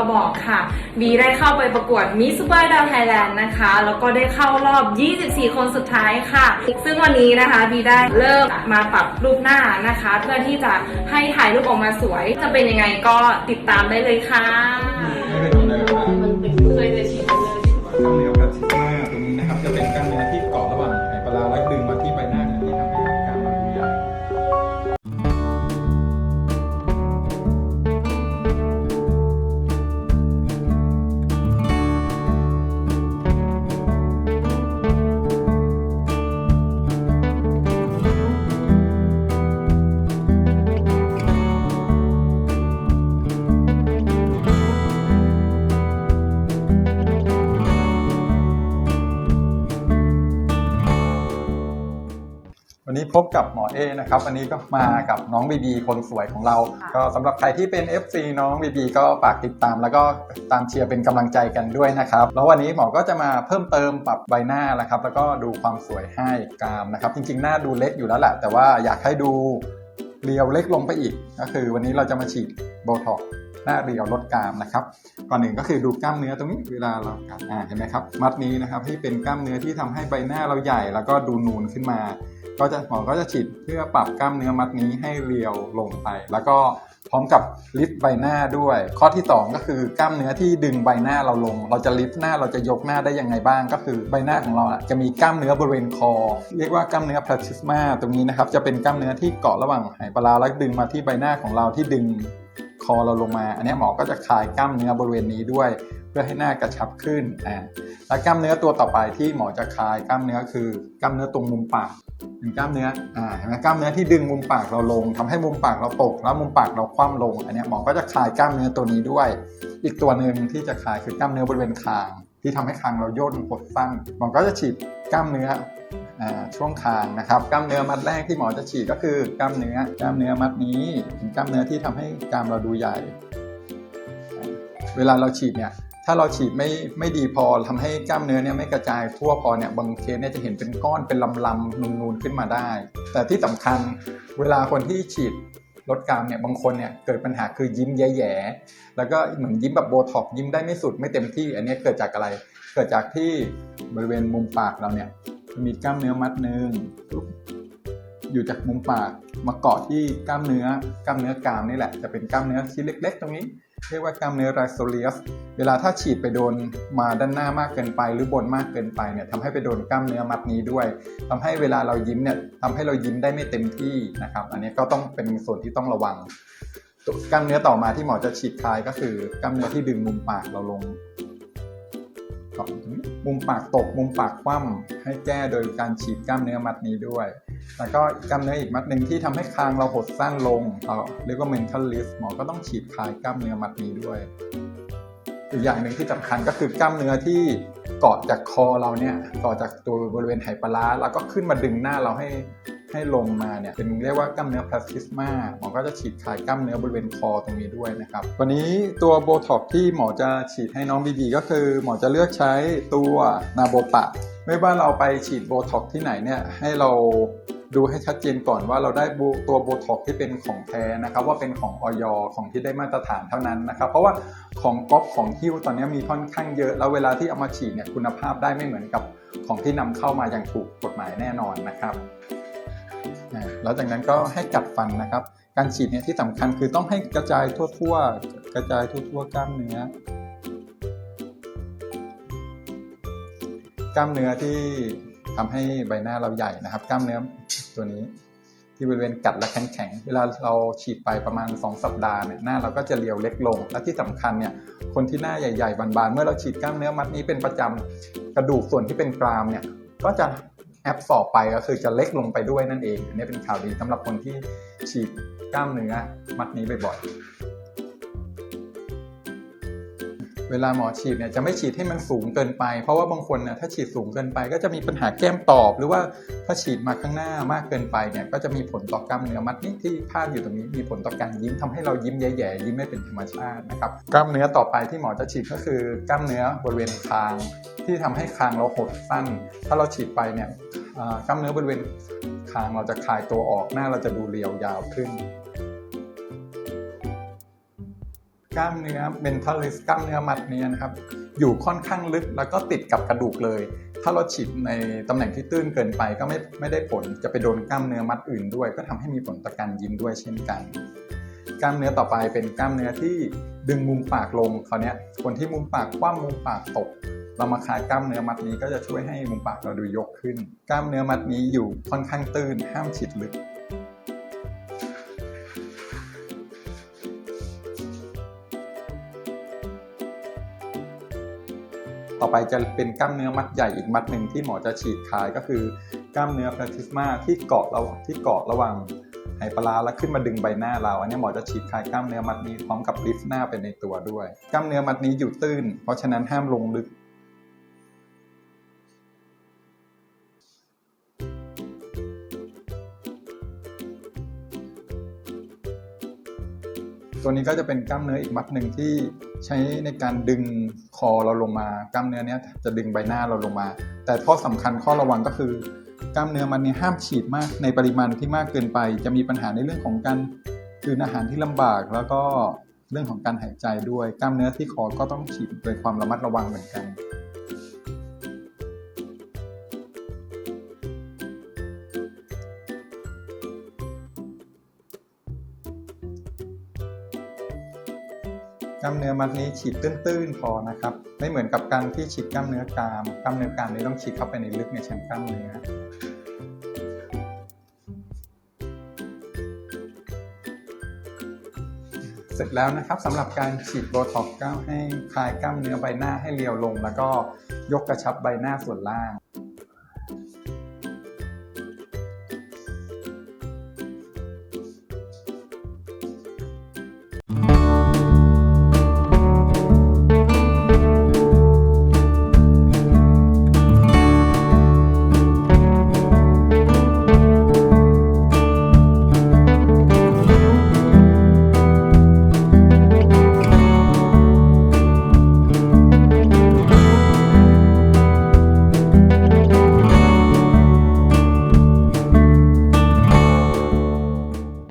มาบอกค่ะ บีได้เข้าไปประกวดมิสซูเปอร์ดาวไทยแลนด์นะคะ แล้วก็ได้เข้ารอบ 24 คนสุดท้ายค่ะ ซึ่งวันนี้นะคะบีได้เริ่มมาปรับรูปหน้านะคะ เพื่อที่จะให้ถ่ายรูปออกมาสวย จะเป็นยังไงก็ติดตามได้เลยค่ะ พบกับหมอเอนะครับวันนี้ก็มากับน้องบีบีคนสวยของเราค่ะก็สำหรับใครที่เป็น FC น้องบีบีก็ฝากติดตาม แล้วก็ตามเชียร์เป็นกำลังใจกันด้วยนะครับ แล้ววันนี้หมอก็จะมาเพิ่มเติมปรับใบหน้านะครับ แล้วก็ดูความสวยให้กรามนะครับ จริงๆ หน้าดูเล็กอยู่แล้วแหละแต่ว่าอยากให้ดูเรียวเล็กลงไปอีก ก็คือวันนี้เราจะมาฉีดโบท็อกซ์หน้าเรียวลดกรามนะครับ ก่อนหนึ่งก็คือดูกล้ามเนื้อตรงนี้เวลาเรากัดอ่าเห็นไหมครับ มัดนี้นะครับที่เป็นกล้ามเนื้อที่ทำให้ใบหน้าเราใหญ่ แล้วก็ดูนูนขึ้นมา ก็จะหมอก็จะฉีดเพื่อปรับกล้ามเนื้อมัดนี้ให้เรียวลงไป แล้วก็พร้อมกับลิฟต์ใบหน้าด้วย ข้อที่ 2 ก็คือกล้ามเนื้อที่ดึงใบหน้าเราลง เราจะลิฟต์หน้าเราจะยกหน้าได้ยังไงบ้าง ก็คือใบหน้าของเราจะมีกล้ามเนื้อบริเวณคอ เรียกว่ากล้ามเนื้อพลาทิสมาตรงนี้นะครับจะเป็นกล้ามเนื้อที่เกาะระหว่างไหปลาร้าแล้วดึงมาที่ใบหน้าของเราที่ดึงคอเราลงมา อันนี้หมอก็จะคลายกล้ามเนื้อบริเวณนี้ด้วย เพื่อให้หน้ากระชับขึ้นอ่าและกล้ามเนื้อตัวต่อไปที่หมอจะคลายกล้ามเนื้อคือกล้ามเนื้อตรงมุมปากเป็นกล้ามเนื้ออ่าเห็นไหมกล้ามเนื้อที่ดึงมุมปากเราลงทำให้มุมปากเราตก แล้วมุมปากเราคว่ำลง อันนี้หมอก็จะคลายกล้ามเนื้อตัวนี้ด้วย อีกตัวหนึ่งที่จะคลายคือกล้ามเนื้อบริเวณคาง ที่ทำให้คางเราย่นหดสั้นหมอก็จะฉีดกล้ามเนื้อช่วงคางนะครับกล้ามเนื้อมัดแรกที่หมอจะฉีดก็คือกล้ามเนื้อกล้ามเนื้อมัดนี้เป็นกล้ามเนื้อที่ทำให้กล้ามเราดูใหญ่ เวลาเราฉีดเนี่ย ถ้าเราฉีดไม่ไม่ดีพอทำให้กล้ามเนื้อเนี่ยไม่กระจายทั่วพอเนี่ยบางเคสเนี่ยจะเห็นเป็นก้อนเป็นลำๆนูนๆขึ้นมาได้ แต่ที่สำคัญเวลาคนที่ฉีดลดกรามเนี่ยบางคนเนี่ยเกิดปัญหาคือยิ้มแย่ๆแล้วก็เหมือนยิ้มแบบโบท็อกยิ้มได้ไม่สุดไม่เต็มที่ อันนี้เกิดจากอะไร เกิดจากที่บริเวณมุมปากเราเนี่ยมีกล้ามเนื้อมัดหนึ่งอยู่จากมุมปากมาเกาะที่กล้ามเนื้อกล้ามเนื้อกรามนี่แหละจะเป็นกล้ามเนื้อชิ้นเล็ก ๆ ตรงนี้ เรียกว่ากล้ามเนื้อไรโซเลียส เวลาถ้าฉีดไปโดนมาด้านหน้ามากเกินไป หรือบนมากเกินไปเนี่ยทำให้ไปโดนกล้ามเนื้อมัดนี้ด้วยทำให้เวลาเรายิ้มเนี่ยทำให้เรายิ้มได้ไม่เต็มที่นะครับ อันนี้ก็ต้องเป็นส่วนที่ต้องระวังกล้ามเนื้อต่อมาที่หมอจะฉีดคลายก็คือกล้ามเนื้อที่ดึงมุมปากเราลงก่อนมุมปากตกมุมปากคว่ำให้แก้โดยการฉีดกล้ามเนื้อมัดนี้ด้วย แล้วก็กล้ามเนื้ออีกมัดหนึ่งที่ทำให้คางเราหดสั้นลงเราเรียกว่า mental lift หมอก็ต้องฉีดคลายกล้ามเนื้อมัดนี้ด้วย อีกอย่างหนึ่งที่สำคัญก็คือกล้ามเนื้อที่เกาะจากคอเราเนี่ยเกาะจากตัวบริเวณไหปลาร้าแล้วก็ขึ้นมาดึงหน้าเราให้ ให้ลงมาเนี่ยเป็นเรียกว่ากล้ามเนื้อพลาสติสมาหมอก็จะฉีดคลายกล้ามเนื้อบริเวณคอตรงนี้ด้วยนะครับวันนี้ตัวโบท็อกที่หมอจะฉีดให้น้องบีบีก็คือ หมอจะเลือกใช้ตัวนาโบปะไม่ว่าเราไปฉีดโบท็อกที่ไหนเนี่ยให้เราดูให้ชัดเจนก่อนว่าเราได้ตัวโบท็อกที่เป็นของแท้นะครับ ว่าเป็นของออยของที่ได้มาตรฐานเท่านั้นนะครับ เพราะว่าของก๊อปของฮิ้วตอนนี้มีค่อนข้างเยอะ แล้วเวลาที่เอามาฉีดเนี่ยคุณภาพได้ไม่เหมือนกับของที่นำเข้ามาอย่างถูกกฎหมายแน่นอนนะครับ แล้วจากนั้นก็ให้กัดฟันนะครับ การฉีดเนี่ยที่สำคัญคือต้องให้กระจายทั่วๆ กระจายทั่วๆกล้ามเนื้อกล้ามเนื้อที่ทำให้ใบหน้าเราใหญ่นะครับ กล้ามเนื้อตัวนี้ ที่บริเวณกัดและแข็งๆเวลาเราฉีดไปประมาณ 2 สัปดาห์เนี่ยหน้าเราก็จะเรียวเล็กลง และที่สำคัญเนี่ยคนที่หน้าใหญ่ๆบานๆ เมื่อเราฉีดกล้ามเนื้อมัดนี้เป็นประจำกระดูกส่วนที่เป็นกรามเนี่ยก็จะ แอบสอบไปก็คือจะเล็กลงไปด้วยนั่นเอง อันนี้เป็นข่าวดีสำหรับคนที่ฉีดกล้ามเนื้อมัดนี้บ่อยๆ เวลาหมอฉีดเนี่ยจะไม่ฉีดให้มันสูงเกินไป เพราะว่าบางคนเนี่ยถ้าฉีดสูงเกินไป ก็จะมีปัญหาแก้มตอบ หรือว่าถ้าฉีดมาข้างหน้ามากเกินไปเนี่ยก็จะมีผลต่อกล้ามเนื้อมัดนี้ที่พาดอยู่ตรงนี้มีผลต่อการยิ้มทำให้เรายิ้มแย่ๆยิ้มไม่เป็นธรรมชาตินะครับกล้ามเนื้อต่อไปที่หมอจะฉีดก็คือกล้ามเนื้อบริเวณคาง ที่ทำให้คางเราหดสั้น ถ้าเราฉีดไปเนี่ยกล้ามเนื้อบริเวณคางเราจะคลายตัวออกหน้าเราจะดูเรียวยาวขึ้น ล้ามเนื้อเมนทัลลิสกล้ามเนื้อมัดเนี้นะครับ อยู่ค่อนข้างลึกแล้วก็ติดกับกระดูกเลย ถ้าเราฉีดในตำแหน่งที่ตื้นเกินไปก็ไม่ไม่ได้ผลจะไปโดนกล้ามเนื้อมัดอื่นด้วย ก็ทำให้มีผลต่อการยิ้มด้วยเช่นกัน กล้ามเนื้อต่อไปเป็นกล้ามเนื้อที่ดึงมุมปากลงคราวนี้คนที่มุมปากคว่ำมุมปากตกเรามาคลายกล้ามเนื้อมัดนี้ก็จะช่วยให้มุมปากเราดูยกขึ้น กล้ามเนื้อมัดนี้อยู่ค่อนข้างตื้นห้ามฉีดลึก ต่อไปจะเป็นกล้ามเนื้อมัดใหญ่อีกมัดหนึ่งที่หมอจะฉีดคลายก็คือกล้ามเนื้อพลาทิสมาที่เกาะระหว่างที่เกาะระหว่างไหปลาร้าแล้วขึ้นมาดึงใบหน้าเรา อันนี้หมอจะฉีดคลายกล้ามเนื้อมัดนี้พร้อมกับลิฟต์หน้าไปในตัวด้วย กล้ามเนื้อมัดนี้อยู่ตื้น เพราะฉะนั้นห้ามลงลึก ตัวนี้ก็จะเป็นกล้ามเนื้ออีกมัดหนึ่งที่ใช้ในการดึงคอเราลงมากล้ามเนื้อนี้จะดึงใบหน้าเราลงมา แต่ข้อสำคัญข้อระวังก็คือกล้ามเนื้อมันเนี้ห้ามฉีดมากในปริมาณที่มากเกินไป จะมีปัญหาในเรื่องของการกลืนอาหารที่ลำบากแล้วก็เรื่องของการหายใจด้วยกล้ามเนื้อที่คอก็ต้องฉีดโดยความระมัดระวังเหมือนกัน กล้ามเนื้อมัดนี้ฉีดตื้นๆพอนะครับ ไม่เหมือนกับการที่ฉีดกล้ามเนื้อกราม กล้ามเนื้อกรามนี้ต้องฉีดเข้าไปในลึกในชั้นกล้ามเนื้อเสร็จแล้วนะครับสำหรับการฉีดโบท็อกก้าให้คลายกล้ามเนื้อใบหน้าให้เรียวลง แล้วก็ยกกระชับใบหน้าส่วนล่าง